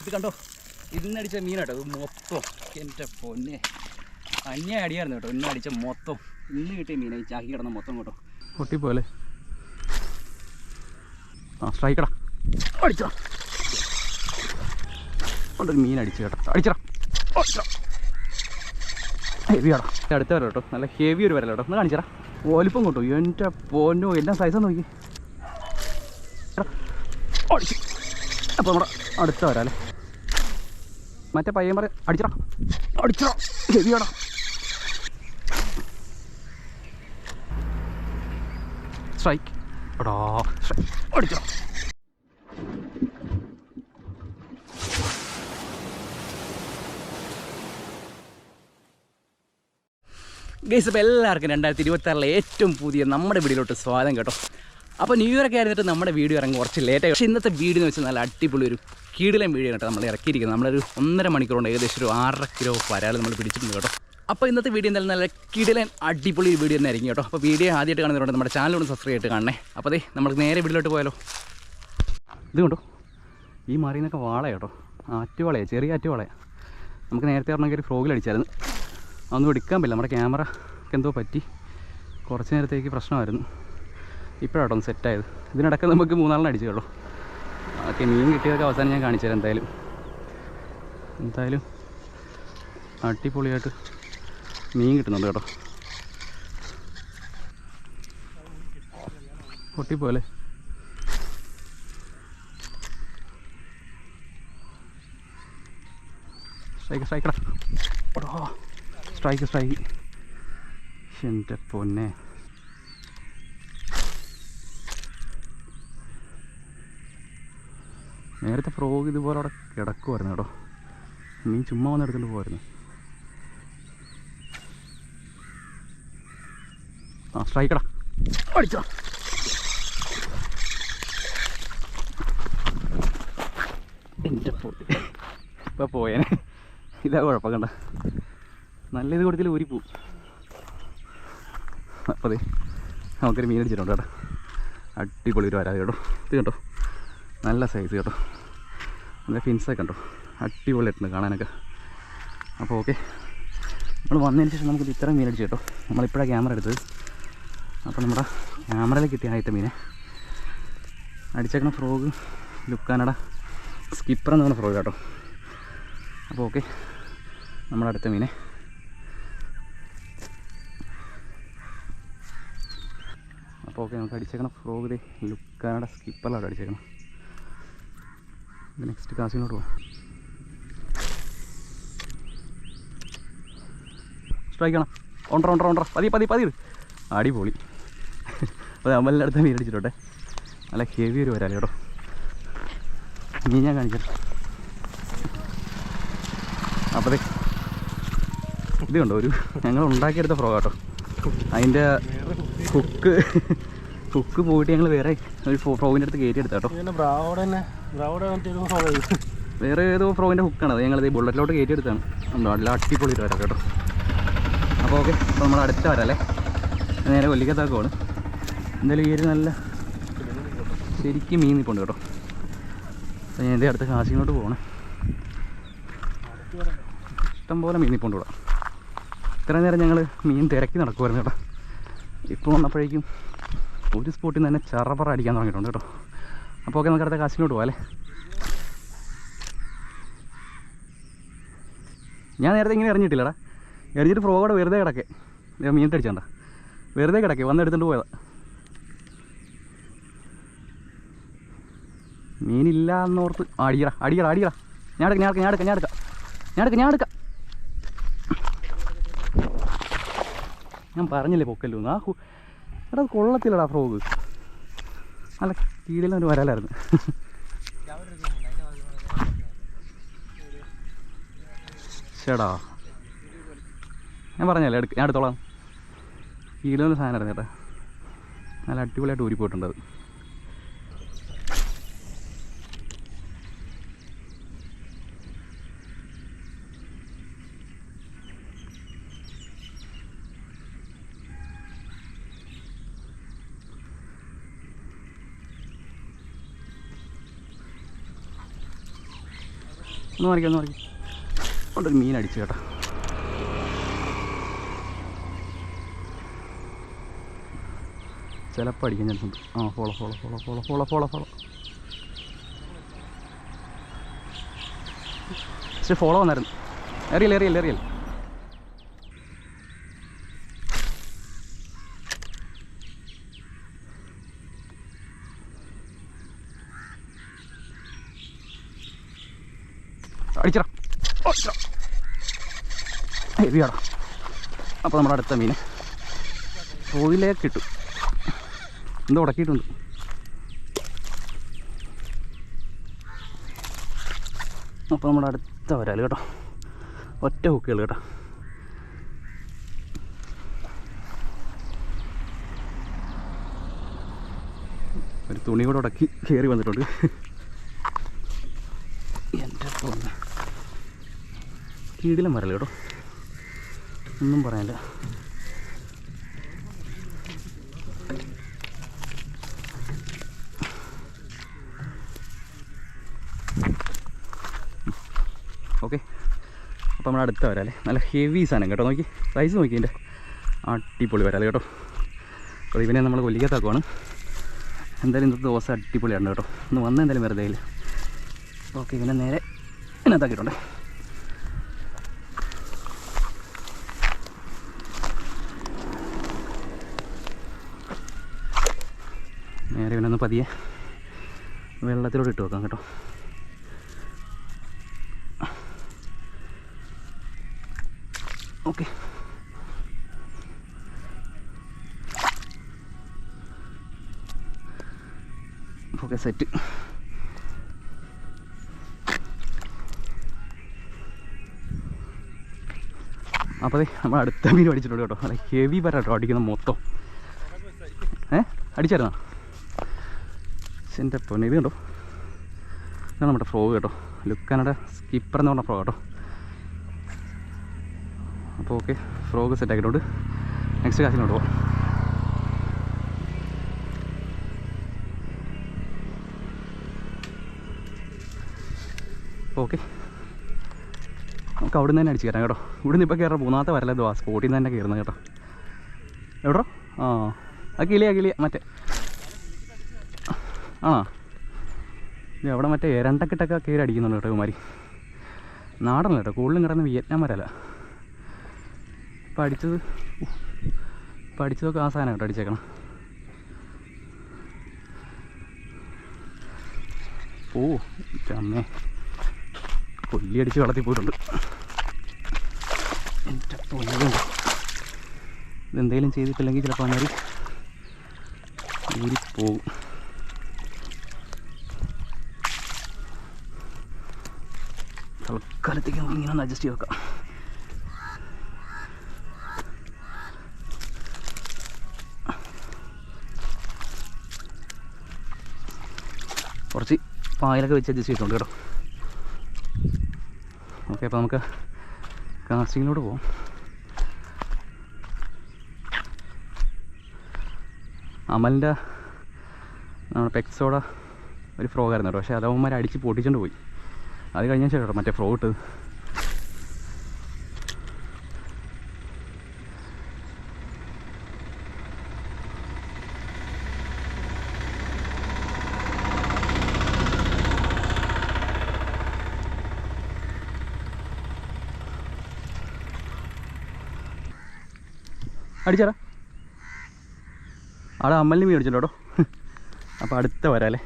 ഇത് കണ്ടോ? ഇന്നടിച്ച മീനാട്ടോ ഇത് മൊത്തം. എന്റെ പൊന്നെ. അന്യ അടിയായിരുന്നു കേട്ടോ ഇന്ന് അടിച്ച മൊത്തം. ഇന്ന് കിട്ടിയ മീനെ ചാക്കി കിടന്ന മൊത്തം കേട്ടോ. പൊട്ടിപ്പോലെ ആ സ്ട്രൈക്കടാ. അടിച്ചോ. കൊണ്ടൊരു മീൻ അടിച്ചു കേട്ടോ. അടിച്ചടാ. ഹെവിയാടാ. അടുത്ത വരാം കേട്ടോ നല്ല ഹെവി ഒരു വരല കേട്ടോ. ഒന്ന് കാണിച്ചടാ. വലിപ്പം കൊണ്ടു എന്റെ പൊന്നോ എല്ലാം സൈസാണ് നോക്കി എടാ, അടിച്ചു അപ്പോൾ നമ്മുടെ അടുത്ത വരാം അല്ലേ? മറ്റേ പയ്യൻ പറ അടിച്ചടാ അടിച്ചടാ ഹെവിയാടാ സ്ട്രൈക്ക് എടാ സ്ട്രൈക്ക് അടിച്ചടാ ഗൈസ് അപ്പോൾ എല്ലാവർക്കും രണ്ടായിരത്തി ഇരുപത്തി ആറിലെ ഏറ്റവും പുതിയ നമ്മുടെ വീടിലോട്ട് സ്വാഗതം കേട്ടോ. അപ്പോൾ ന്യൂ ഇയർ ആയിരുന്നിട്ട് നമ്മുടെ വീഡിയോ ഇറങ്ങി കുറച്ച് ലേറ്റായി പക്ഷേ ഇന്നത്തെ വീഡിയോ എന്ന് വെച്ചാൽ നല്ല അടിപൊളി ഒരു കീടിലം വീഡിയോ കേട്ടോ നമ്മൾ ഇറക്കിയിരിക്കുന്നത്. നമ്മളൊരു ഒന്നര മണിക്കൂർ കൊണ്ട് ഏകദേശം ഒരു ആറര കിലോ പരാൾ നമ്മൾ പിടിച്ചിട്ടുണ്ട് കേട്ടോ. അപ്പോൾ ഇന്നത്തെ വീഡിയോ എന്തായാലും നല്ല കിടിലൻ അടിപൊളി വീഡിയോ തന്നെ ആയിരിക്കും കേട്ടോ. അപ്പോൾ വീഡിയോ ആദ്യമായിട്ട് കാണുന്നവരുണ്ട് നമ്മുടെ ഒന്ന് സബ്സ്ക്രൈബ് ചെയ്തിട്ട് കാണണേ. അപ്പോൾ അതെ നമ്മൾ നേരെ വീട്ടിലോട്ട് പോയാലോ. ഇത് കണ്ടോ? ഈ മറിയുന്നൊക്കെ വാള കേട്ടോ. ആറ്റുവാളയാണ് ചെറിയ ആറ്റുവാളയാണ് നമുക്ക് നേരത്തെ പറഞ്ഞെങ്കിൽ ഒരു ഫ്രോഗിൽ അടിച്ചായിരുന്നു. അതൊന്നും എടുക്കാൻ പറ്റില്ല. നമ്മുടെ ക്യാമറ എന്തോ പറ്റി. കുറച്ച് നേരത്തേക്ക് പ്രശ്നമായിരുന്നു. ഇപ്പോഴാട്ടോ സെറ്റ് സെറ്റായത്. ഇതിനിടയ്ക്ക് നമുക്ക് മൂന്നാളിനെ അടിച്ചു കേട്ടോ ഓക്കെ മീൻ കിട്ടിയതൊക്കെ അവസാനം ഞാൻ കാണിച്ചു തരാം എന്തായാലും. എന്തായാലും അടിപൊളിയായിട്ട് മീൻ കിട്ടുന്നുണ്ട് കേട്ടോ. പൊട്ടിപ്പോലെ സ്ട്രൈക്ക് സ്ട്രൈക്കടാ ഓടോ സ്ട്രൈക്ക് സ്ട്രൈക്ക്. എന്റെ പൊന്നെ. നേരത്തെ ഫ്രോഗ് ഇതുപോലെ അവിടെ കിടക്കുമായിരുന്നു കേട്ടോ. മീൻ ചുമ്മാ വന്ന് എടുത്തിട്ട് പോയിരുന്നു ആ സ്ട്രൈക്കടാ അടിച്ചോ. എന്റെ പൊട്ടി ഇപ്പം പോയേനെ. ഇതാ കുഴപ്പം കണ്ട നല്ല ഇത് കൊടുത്തില്ല ഊരി പോവും. അപ്പോൾ അതെ നമുക്കൊരു മീൻ അടിച്ചിട്ടുണ്ട് കേട്ടോ. അടിപൊളി ഒരു വരാതെ കേട്ടോ. ഇത് കേട്ടോ നല്ല സൈസ് കേട്ടോ. നല്ല ഫിൻസൊക്കെ ഉണ്ടോ അടിപൊളിയായിട്ടുണ്ട് കാണാനൊക്കെ. അപ്പോൾ ഓക്കെ നമ്മൾ വന്നതിന് ശേഷം നമുക്കിത് ഇത്രയും മീൻ അടിച്ചു കേട്ടോ. നമ്മളിപ്പോഴാണ് ക്യാമറ എടുത്തത്. അപ്പോൾ നമ്മുടെ ക്യാമറയിൽ കിട്ടിയ ആദ്യത്തെ മീനെ. അടിച്ചേക്കണ ഫ്രോഗ് ലുക്കാനട സ്കിപ്പർ എന്ന് പറഞ്ഞ ഫ്രോഗ് കേട്ടോ അപ്പോൾ ഓക്കെ നമ്മുടെ അടുത്ത മീനെ. അപ്പോൾ ഓക്കെ നമുക്ക് അടിച്ചേക്കണം ഫ്രോഗ് ലുക്കാനട സ്കിപ്പറിലാണ് അടിച്ചേക്കണം നെക്സ്റ്റ് കാസിനോട്ട് പോകാം സ്ട്രൈക്ക് ആണ് ഓണ്ടർ ഒണ്ടറ ഒണ്ടറ പതി പതി പതി. അടിപൊളി. അപ്പോൾ നമ്മളെല്ലാം അടുത്ത മീൻ അടിച്ചിട്ടോട്ടെ? നല്ല ഹെവി ഒരു വരാൽ കേട്ടോ. ഇനി ഞാൻ കാണിച്ചു അപ്പോൾ ഇത് കണ്ടോ? ഒരു ഞങ്ങൾ ഉണ്ടാക്കിയെടുത്ത ഫ്രോ കേട്ടോ അതിന്റെ കുക്ക് കുക്ക് പോയിട്ട് ഞങ്ങൾ വേറെ ഒരു ഫ്രോവിന്റെ അടുത്ത് കയറ്റി എടുത്ത കേട്ടോ. വേറെ ഏതോ ഫ്രോവിന്റെ ഹുക്കാണ് അത് ഞങ്ങളത് ബുള്ളറ്റിലോട്ട് കയറ്റി എടുത്താണ് നല്ല അടിപൊളി വരാം കേട്ടോ. അപ്പോൾ ഓക്കെ. അപ്പോൾ നമ്മൾ അടുത്ത വരാല്ലേ? നേരെ കൊല്ലിക്കത്താക്കുവാണ് എന്തായാലും ഈ ഒരു നല്ല ശരിക്കും മീൻ നിൽപ്പുണ്ട് കേട്ടോ. അപ്പോൾ ഞാൻ എന്റെ അടുത്ത കാശിങ്ങോട്ട് പോകണേ ഇഷ്ടംപോലെ മീൻ നിൽപ്പുണ്ട് ഇവിടെ. ഇത്രയും നേരം ഞങ്ങൾ മീൻ തിരക്കി നടക്കുമായിരുന്നു കേട്ടോ. ഇപ്പോൾ വന്നപ്പോഴേക്കും ഒരു സ്പോട്ടിൽ നിന്ന് തന്നെ ചറപറ അടിക്കാൻ തുടങ്ങിയിട്ടുണ്ട് കേട്ടോ. അപ്പോൾ ഓക്കെ നമുക്ക് അടുത്ത കാശിനോട്ട് പോകാം അല്ലേ? ഞാൻ നേരത്തെ ഇങ്ങനെ എറിഞ്ഞിട്ടില്ലടാ. എറിഞ്ഞിട്ട് ഫ്രോഗോടെ വെറുതെ കിടക്കേ. മീൻ തടിച്ചാണ്ട. വെറുതെ കിടക്കേ വന്ന് എടുത്തുകൊണ്ട് പോയതാ. മീനില്ല എന്നോർത്ത് അടിയറ അടിയറ അടിയറ ഞാൻ എടുക്കാം ഞാൻ എടുക്കാം ഞാൻ എടുക്കാം. ഞാൻ എടുക്കാം ഞാൻ എടുക്കാം. ഞാൻ പറഞ്ഞില്ലേ പൊക്കല്ലോ ആ എടാ കൊള്ളത്തില്ലടാ ഫ്രോഗ് നല്ല ഒരു വരാലായിരുന്നു. ചേടാ ഞാൻ പറഞ്ഞല്ലേ എടുക്ക ഞാൻ എടുത്തോളാം. കീഴിലൊരു സാധനമായിരുന്നു ചേട്ടാ നല്ല അടിപൊളിയായിട്ട് ഊരിപ്പോയിട്ടുണ്ട് അത്. ഒന്ന് മറിക്കാം ഒന്ന് മറിക്കാം. കൊണ്ടൊരു മീൻ അടിച്ചു കേട്ടോ. ചിലപ്പോൾ അടിക്കാൻ ചിലപ്പോൾ ആ follow follow follow follow follow follow follow പക്ഷെ ഫോളോ വന്നായിരുന്നു. എറിയൽ എറിയൽ എറിയൽ അടിച്ചടാ. ഹെവിയാടാ അപ്പോൾ നമ്മുടെ അടുത്ത മീൻ. റോയിലേക്ക് കിട്ടും. എന്തോ ഉടക്കിയിട്ടുണ്ട്. അപ്പോൾ നമ്മുടെ അടുത്ത വരാൽ കേട്ടോ. ഒറ്റ ഹുക്കുകൾ കേട്ടോ. ഒരു തുണി കൂടെ ഉടക്കി കയറി വന്നിട്ടുണ്ട് എന്റെ പൊന്നെ കീടിലും വരല കേട്ടോ. ഒന്നും പറയാനില്ല. ഓക്കെ. അപ്പോൾ നമ്മുടെ അടുത്ത വരാല്ലേ നല്ല ഹെവി സാധനം കേട്ടോ. നോക്കി. സൈസ് നോക്കി എന്റെ അടിപൊളി വരാൽ കേട്ടോ. അപ്പോൾ ഇവനെ നമ്മൾ കൊല്ലിക്കത്താക്കുവാണ് എന്തായാലും ഇന്നത്തെ ദിവസം അടിപൊളിയാണ് കേട്ടോ. ഒന്ന് വന്ന് എന്തായാലും വെറുതെ ഓക്കെ ഇവനെ നേരെ ഇതിനകത്താക്കിയിട്ടുണ്ട്. നേരെ ഇവനൊന്ന് പതിയെ വെള്ളത്തിലോട്ട് ഇട്ട് വെക്കാം കേട്ടോ. ഓക്കെ. Okay set. അപ്പോൾ അതെ നമ്മൾ അടുത്ത മീൻ അടിച്ചിട്ടുണ്ട് കേട്ടോ. ഹെവി വര കേട്ടോ അടിക്കുന്ന മൊത്തം. ഏ? അടിച്ചായിരുന്നോ? എന്റെ പൊന്നെ ഇത് കണ്ടോ? ഇതാണ് നമ്മുടെ ഫ്രോഗ് കേട്ടോ. ലുക്കാനയുടെ സ്കിപ്പർ എന്ന് പറഞ്ഞ ഫ്രോഗ് കേട്ടോ. അപ്പോൾ ഓക്കെ ഫ്രോഗ് സെറ്റ് ആക്കിയിട്ടുണ്ട്. നെക്സ്റ്റ് കാശിനോട്ട് പോവാം. ഓക്കെ. നമുക്ക് അവിടെ നിന്ന് തന്നെ അടിച്ച് കയറാം കേട്ടോ. ഇവിടെ നിന്ന് ഇപ്പോൾ കയറാൻ മൂന്നാമത്തെ വരല്ലോ? ആ സ്പോട്ടിൽ നിന്ന് തന്നെ കയറുന്നത് കേട്ടോ. എവിടോ? ആ ആ കിളിയാ കിളിയാ മറ്റേ. ആണോ? ഇത് അവിടെ മറ്റേ രണ്ടക്കിട്ടൊക്കെ കയറി അടിക്കുന്നുണ്ട് കേട്ടോ ഇവന്മാർ നാടനല്ല കേട്ടോ? കൂടുതലും കിടന്ന് വിയറ്റ്നാം വരല ഇപ്പം അടിച്ചത് ആ സാധനം കേട്ടോ അടിച്ചേക്കണം. ഓ ചമ്മേ. കൊല്ലി അടിച്ച് വെള്ളത്തിൽ പോയിട്ടുണ്ട് എന്റെ ഇതെന്തെങ്കിലും ചെയ്തിട്ടില്ലെങ്കിൽ ചിലപ്പോൾ അമ്മ ഊരിപ്പോവും തൽക്കാലത്തേക്ക് നമുക്ക് ഇങ്ങനെ ഒന്ന് അഡ്ജസ്റ്റ് ചെയ്ത് വെക്കാം കുറച്ച് പായലൊക്കെ വെച്ച് അഡ്ജസ്റ്റ് ചെയ്തിട്ടുണ്ട് കേട്ടോ. ഓക്കെ അപ്പോൾ നമുക്ക് കാസ്റ്റിങ്ങിലോട്ട് പോവാം. അമലിന്റെ നമ്മുടെ പെക്സോടെ ഒരു ഫ്രോഗായിരുന്നു കേട്ടോ. പക്ഷേ അതവന്മാർ അടിച്ച് പൊട്ടിച്ചുകൊണ്ട് പോയി. അത് കഴിഞ്ഞ കേട്ടോ മറ്റേ ഫ്രോട്ട് അടിച്ചാടാ. അവിടെ അമ്മലിന് മീൻ അടിച്ചിട്ടോ അപ്പോൾ അടുത്ത വരാല്ലേ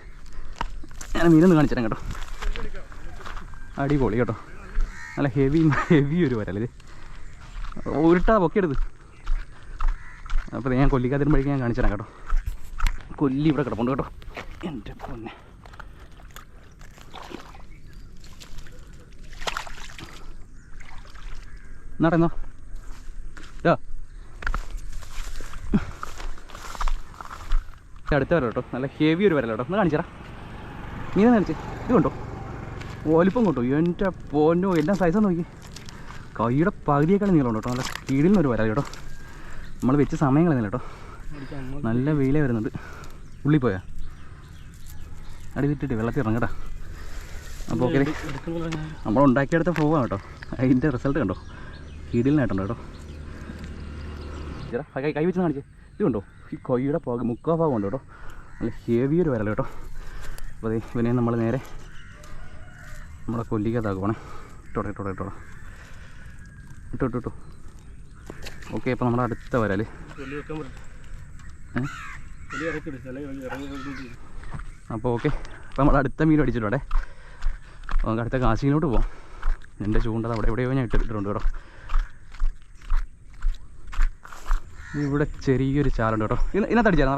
ഞാൻ മീനൊന്ന് കാണിച്ചു കേട്ടോ. അടിപൊളി കേട്ടോ. നല്ല ഹെവി ഹെവി ഒരു വരല്ലേ ഇത്. ഉരുട്ടാ പൊക്കിയെടുത്ത് അപ്പോൾ ഞാൻ കൊല്ലിക്കാതിരുമ്പോഴേക്കും ഞാൻ കാണിച്ചു തരാം കേട്ടോ. കൊല്ലി ഇവിടെ കിടപ്പുണ്ട് കേട്ടോ. എന്റെ പൊന്നെ. നടന്നോ ഇതാ. അടുത്ത വരല കേട്ടോ. നല്ല ഹെവി ഒരു വരല കേട്ടോ. ഒന്ന് കാണിച്ചറാ നീ കാണിച്ചേ. ഇത് കണ്ടോ? വലിപ്പം കൊണ്ടോ എന്റെ പൊന്നോ എല്ലാം സൈസാ നോക്കി. കൈയുടെ പകുതിയേക്കാളും നീളമുണ്ട് കേട്ടോ നല്ല കീഴിൽ നിന്നൊരു വരാം കേട്ടോ. നമ്മൾ വെച്ച് സമയം കളയുന്നില്ല കേട്ടോ. നല്ല വെയിലേ വരുന്നുണ്ട്. ഉള്ളിൽ പോയാ? അടി വിട്ടിട്ട് വെള്ളത്തിൽ ഇറങ്ങട്ടാ അപ്പോൾ ഓക്കെ. നമ്മൾ ഉണ്ടാക്കിയെടുത്ത ഫ്ലോവാണ് കേട്ടോ. അതിന്റെ റിസൾട്ട് കണ്ടോ? കീടിലിനായിട്ടുണ്ട് കേട്ടോ. ചേട്ടാ കൈ വെച്ച് കാണിച്ചേ ഇത് കണ്ടോ? ഈ കൊയ്യുടെ പോക മുക്കാ ഭാഗം ഉണ്ട് കേട്ടോ. നല്ല ഹെവിയൊരു വരൽ വരല കേട്ടോ. അപ്പോൾ അതെ ഇവനെ നമ്മൾ നേരെ നമ്മുടെ കൊല്ലിക്കകത്താക്കുവാണേ ഇട്ടോടെ ഇട്ടോടെ ഇട്ടോടെ. ഇട്ടു ഇട്ടു ഇട്ടു. ഓക്കെ അപ്പോൾ നമ്മുടെ അടുത്ത വരാൽ. അപ്പോൾ ഓക്കെ അപ്പോൾ നമ്മൾ അടുത്ത മീൻ അടിച്ചിട്ടോടെ നമുക്ക് അടുത്ത കാശിയിലോട്ട് പോവാം. എന്റെ ചൂണ്ടത് അവിടെ എവിടെയോ ഞാൻ ഇട്ടിട്ടുണ്ട് കേട്ടോ. ഇവിടെ ചെറിയൊരു ചാലുണ്ട് കേട്ടോ. ഇന്ന ഇതിനകത്ത് അടിച്ചാൽ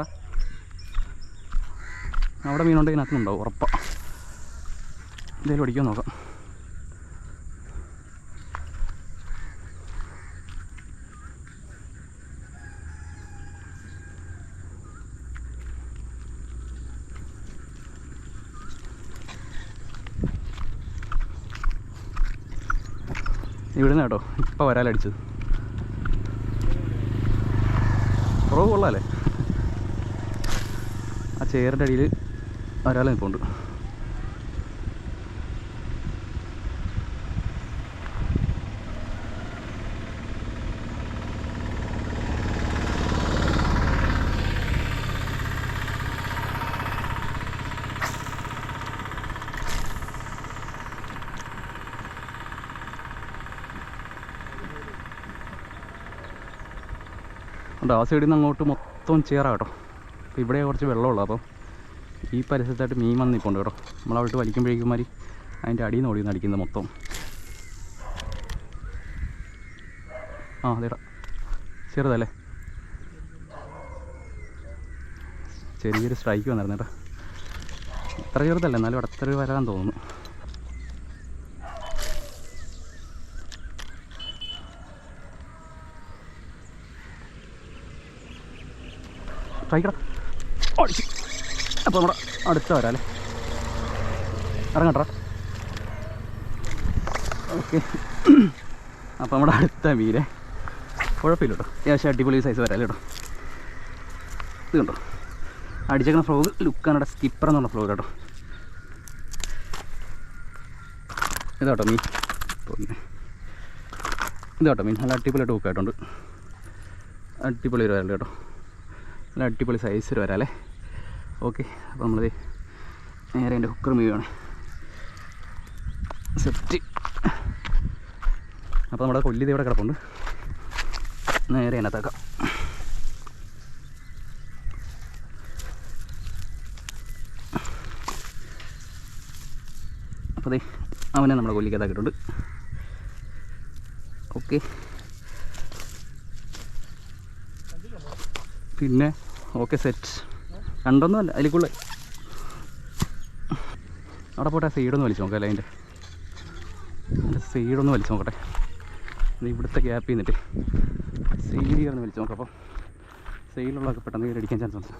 അവിടെ മീനുണ്ട് ഇതിനകത്തുണ്ടാവും ഉറപ്പാ. എന്തെങ്കിലും അടിക്കാൻ നോക്കാം. ഇവിടുന്ന് കേട്ടോ ഇപ്പം വരാലടിച്ചത്. കുറവ് കൊള്ളാല്ലേ? ആ ചെയറിന്റെ അടിയിൽ ഒരാൾ നിൽപ്പുണ്ട് ഉണ്ട്. ആ സൈഡിൽ നിന്ന് അങ്ങോട്ട് മൊത്തം ചേറാണ് കേട്ടോ. അപ്പോൾ ഇവിടെ കുറച്ച് വെള്ളമുള്ളൂ. അപ്പം ഈ പരിസരത്തായിട്ട് മീൻ വന്ന് നിൽപ്പുണ്ട് കേട്ടോ. നമ്മൾ അവിടെ വലിക്കുമ്പോഴേക്കും മാതിരി അതിന്റെ അടിയിൽ നിന്ന് ഓടിയെന്ന് അടിക്കുന്നത് മൊത്തം. ആ അതേടാ. ചെറുതല്ലേ? ചെറിയൊരു സ്ട്രൈക്ക് വന്നിരുന്നു കേട്ടോ. ഇത്ര ചെറുതല്ല എന്നാലും അടുത്തൊരു വരാൻ തോന്നുന്നു. സ്ട്രൈക്കടാ അടിച്ചു അപ്പോൾ നമ്മുടെ അടുത്ത വരാല്ലേ ഇറങ്ങട്ടാ. ഓക്കെ. അപ്പോൾ നമ്മുടെ അടുത്ത മീനെ. കുഴപ്പമില്ല കേട്ടോ. അത്യാവശ്യം അടിപൊളി സൈസ് വരാല്ലേ കേട്ടോ? ഇത് കണ്ടോ? അടിച്ചേക്കുന്ന ഫ്ലോഗ് ലുക്കാനട സ്കിപ്പർ എന്നുള്ള ഫ്ലോഗ് കേട്ടോ. ഇതാട്ടോ മീൻ. പിന്നെ ഇതാട്ടോ മീൻ. നല്ല അടിപൊളിയായിട്ട് ഹുക്കായിട്ടുണ്ട് അടിപൊളി വരൽ കേട്ടോ. നല്ല അടിപൊളി സൈസ് വരാം വരാല്ലേ? ഓക്കെ അപ്പോൾ നമ്മളത് നേരെ എന്റെ ഹുക്കർ മീവാണ് സെറ്റ് അപ്പോൾ നമ്മുടെ കൊല്ലിത് ഇവിടെ കിടപ്പുണ്ട്. നേരെ അതിനകത്താക്കാം. അപ്പോൾ അതെ അവനെ നമ്മുടെ കൊല്ലിക്കത്താക്കിയിട്ടുണ്ട് ഓക്കെ പിന്നെ ഓക്കെ സെറ്റ് രണ്ടൊന്നും അല്ല അതിലേക്കുള്ള അവിടെ പോട്ടെ സൈഡൊന്ന് വലിച്ചു നോക്കാം അല്ലേ അതിന്റെ. അതിന്റെ സൈഡൊന്ന് വലിച്ചു നോക്കട്ടെ. ഇവിടുത്തെ ഗ്യാപ്പ് ചെയ്യുന്നിട്ട് സൈഡ് കയറുന്ന വലിച്ചു നോക്കാം അപ്പോൾ സൈഡിലുള്ളതൊക്കെ പെട്ടെന്ന് കയറി അടിക്കാൻ ചാൻസ് ഉണ്ട്.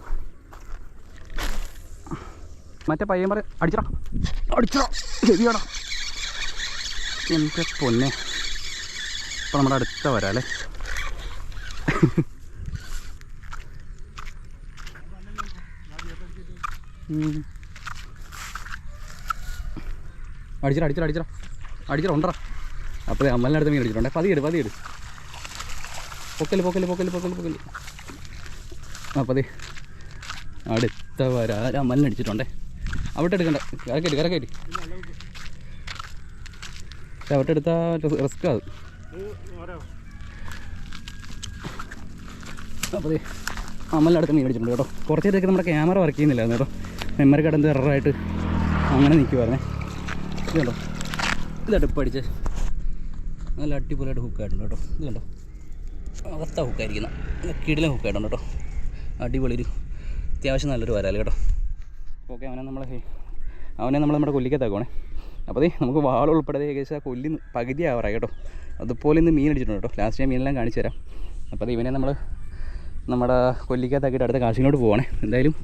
മറ്റേ പയ്യൻ പറ അടിച്ചടാ. അടിച്ചടാ. ശരിയാണോ എന്റെ പൊന്നെ. അപ്പോൾ നമ്മുടെ അടുത്ത വരാം അല്ലേ? ഉം. അടിച്ചിടാ അടിച്ചിട അടിച്ചിടാ. ഉണ്ടറ ഉണ്ടടാ. അപ്പോൾ അമ്മലിനടുത്ത് മീൻ അടിച്ചിട്ടുണ്ട് പതിയെടു പതിയെടു. പൊക്കൽ പൊക്കൽ പൊക്കൽ പൊക്കൽ പൊക്കൽ. ആ പതി. അടുത്ത വര. അമ്മലിന് അടിച്ചിട്ടുണ്ടേ. അവിടെ എടുക്കണ്ട. കരക്കേറ്റ് കരക്കേറ്റ്. അവിടെ എടുത്താൽ റിസ്ക് അത്. അപ്പോൾ അമ്മലിനടുത്ത് മീൻ അടിച്ചിട്ടുണ്ട് കേട്ടോ. കുറച്ച് നേരത്തേക്ക് നമ്മുടെ ക്യാമറ വർക്ക് ചെയ്യുന്നില്ലായിരുന്നു കേട്ടോ. മെമ്മറി കടന്ന് എററായിട്ട് അങ്ങനെ നിൽക്കുമായിരുന്നേ ഇത് കണ്ടോ? ഇപ്പം നല്ല അടിപൊളിയായിട്ട് ഹുക്കായിട്ടുണ്ട് കേട്ടോ. ഇത് കണ്ടോ? അകത്ത ഹുക്കായിരിക്കുന്ന കിടിലെ ഹുക്കായിട്ടുണ്ട് കേട്ടോ. അടിപൊളി ഒരു അത്യാവശ്യം നല്ലൊരു വരാൽ കേട്ടോ. ഓക്കെ അവനെ നമ്മൾ അവനെ നമ്മൾ നമ്മുടെ കൊല്ലിക്കത്താക്കുവാണേ അപ്പോൾ അതേ നമുക്ക് വാൾ ഉൾപ്പെടെ ഏകദേശം ആ കൊല്ലി പകുതി ആവറായി കേട്ടോ. അതുപോലെ ഇന്ന് മീൻ അടിച്ചിട്ടുണ്ട് കേട്ടോ. ലാസ്റ്റ് ഞാൻ മീനെല്ലാം കാണിച്ചു തരാം. അപ്പോൾ അത് ഇവനെ നമ്മൾ നമ്മുടെ കൊല്ലിക്കത്താക്കിയിട്ട് അടുത്ത കാശിനോട് പോവാണേ. എന്തായാലും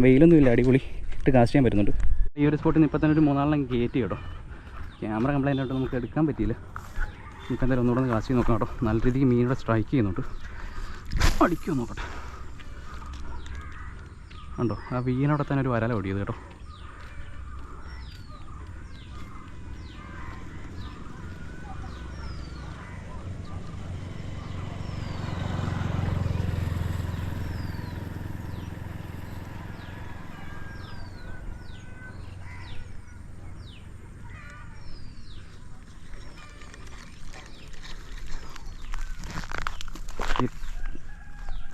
വെയിലൊന്നും ഇല്ല അടിപൊളി. ഇട്ട് കാശ് ചെയ്യാൻ പറ്റുന്നുണ്ട്. ഈ ഒരു സ്പോട്ടിൽ നിന്ന് ഇപ്പം തന്നെ ഒരു മൂന്നാളെണ്ണം കയറ്റി കേട്ടോ. ക്യാമറ കംപ്ലൈന്റ് ആയിട്ട് നമുക്ക് എടുക്കാൻ പറ്റിയില്ല. നമുക്ക് എന്തായാലും ഒന്നുകൂടെ കാസ്റ്റ് ചെയ്ത് നോക്കാം കേട്ടോ. നല്ല രീതിക്ക് മീനുടെ സ്ട്രൈക്ക് ചെയ്യുന്നുണ്ട്. അടിക്കുമോ നോക്കട്ടെ. ഉണ്ടോ ആ വീനോടെ തന്നെ ഒരു വരാല ഓടിയത് കേട്ടോ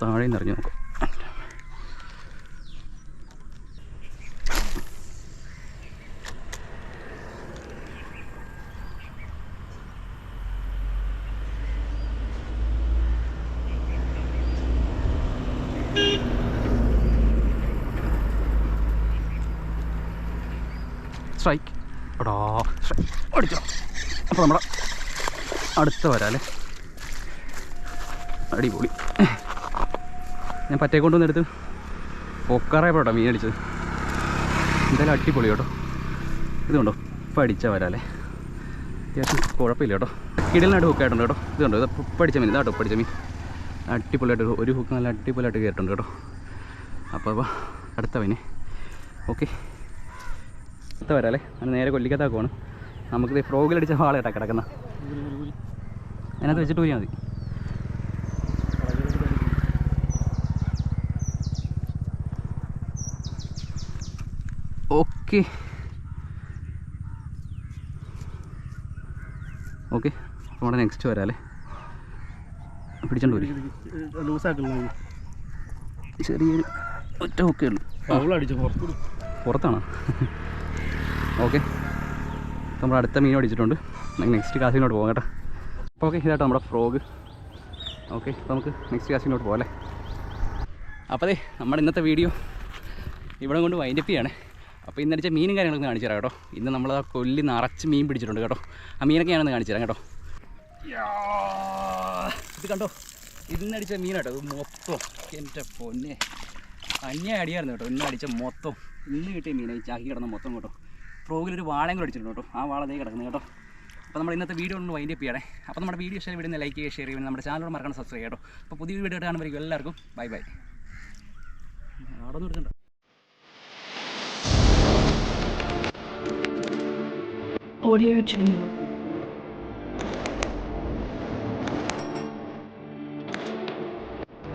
താഴെ നിന്ന് ഇറങ്ങി നോക്കാം സ്ട്രൈക്ക് എടാ. അടിച്ചോ. അപ്പോൾ നമ്മുടെ അടുത്ത വരാല്ലേ അടിപൊളി. ഞാൻ പറ്റേ കൊണ്ടുവന്ന് എടുത്ത് പൊക്കാറായപ്പോട്ടോ മീൻ അടിച്ചത്. എന്തായാലും അടിപൊളി കേട്ടോ. ഇതുണ്ടോ ഇപ്പം അടിച്ചാൽ വരാല്ലേ അത്യാവശ്യം കുഴപ്പമില്ല കേട്ടോ. കിടലിനായിട്ട് ഹുക്കായിട്ടുണ്ട് കേട്ടോ. ഇതുണ്ടോ ഇത് പഠിച്ച അടിച്ച മീൻ. ഇതാട്ടോ പഠിച്ച അടിച്ച മീൻ. അടിപൊളിയായിട്ട് ഒരു- ഹുക്ക് നല്ല അടിപൊളിയായിട്ട് കയറിയിട്ടുണ്ട് കേട്ടോ. അപ്പോൾ അപ്പോൾ അടുത്ത മീനെ. ഓക്കെ. അടുത്ത വരാല്ലേ അങ്ങനെ നേരെ കൊല്ലിക്കത്താക്കുവാണ് നമുക്ക് ഫ്രോഗിലടിച്ച വാളയാട്ടാ കിടക്കുന്ന. അതിനകത്ത് വെച്ചിട്ട് പോയാൽ മതി. ഓക്കെ. ഓക്കെ. നമ്മുടെ നെക്സ്റ്റ് വരാല്ലേ പിടിച്ചോണ്ട് ലൂസാക്കണം ചെറിയൊരു ഒറ്റ ഓക്കെ ഉള്ളൂ. പുറത്താണോ? ഓക്കെ. നമ്മൾ അടുത്ത മീൻ അടിച്ചിട്ടുണ്ട് നെക്സ്റ്റ് കാസിനോട്ട് പോകാം കേട്ടോ. അപ്പോൾ ഓക്കെ ഇതാട്ടോ നമ്മുടെ ഫ്രോഗ് ഓക്കെ അപ്പോൾ നമുക്ക് നെക്സ്റ്റ് കാസിനോട്ട് പോകാം അല്ലേ? അപ്പോൾ അതെ നമ്മുടെ ഇന്നത്തെ വീഡിയോ ഇവിടെ കൊണ്ട് വൈൻഡപ്പ് ചെയ്യാണ്. അപ്പോൾ ഇന്നടിച്ച മീനും കാര്യങ്ങളൊക്കെ കാണിച്ചു തരാം കേട്ടോ. ഇന്ന് നമ്മൾ ആ കൊല്ലി നിറച്ച് മീൻ പിടിച്ചിട്ടുണ്ട് കേട്ടോ. ആ മീനൊക്കെ ഞാനൊന്ന് കാണിച്ചു തരാം കേട്ടോ. ഇത് കണ്ടോ? ഇന്നടിച്ച മീനാട്ടോ ഇത് മൊത്തം. എന്റെ പൊന്നെ. അന്യ അടിയായിരുന്നു കേട്ടോ. ഇന്നടിച്ച മൊത്തം. ഇന്ന് കിട്ടിയ മീനായി ചാക്കി കിടന്ന മൊത്തം കേട്ടോ. ഫ്രോഗിലൊരു വാളയും കൂടെ അടിച്ചിട്ടുണ്ട് കേട്ടോ. ആ വാള ദേ കിടക്കുന്നത് കേട്ടോ. അപ്പോൾ നമ്മൾ ഇന്നത്തെ വീഡിയോ ഒന്ന് വൈൻഡ് അപ്പ് ചെയ്യണേ. അപ്പോൾ നമ്മുടെ വീഡിയോ ഇഷ്ടം വീഡിയോ ലൈക്ക് ചെയ്യുക ഷെയർ ചെയ്യുക നമ്മുടെ ചാനലോട് മറക്കണം സബ്സ്ക്രൈബ് കേട്ടോ. അപ്പോൾ പുതിയ വീഡിയോ കാണുമ്പോഴേക്കും എല്ലാവർക്കും ബൈ ബൈ അവിടെ ഒന്നും എടുക്കണ്ട. Audio Jungle.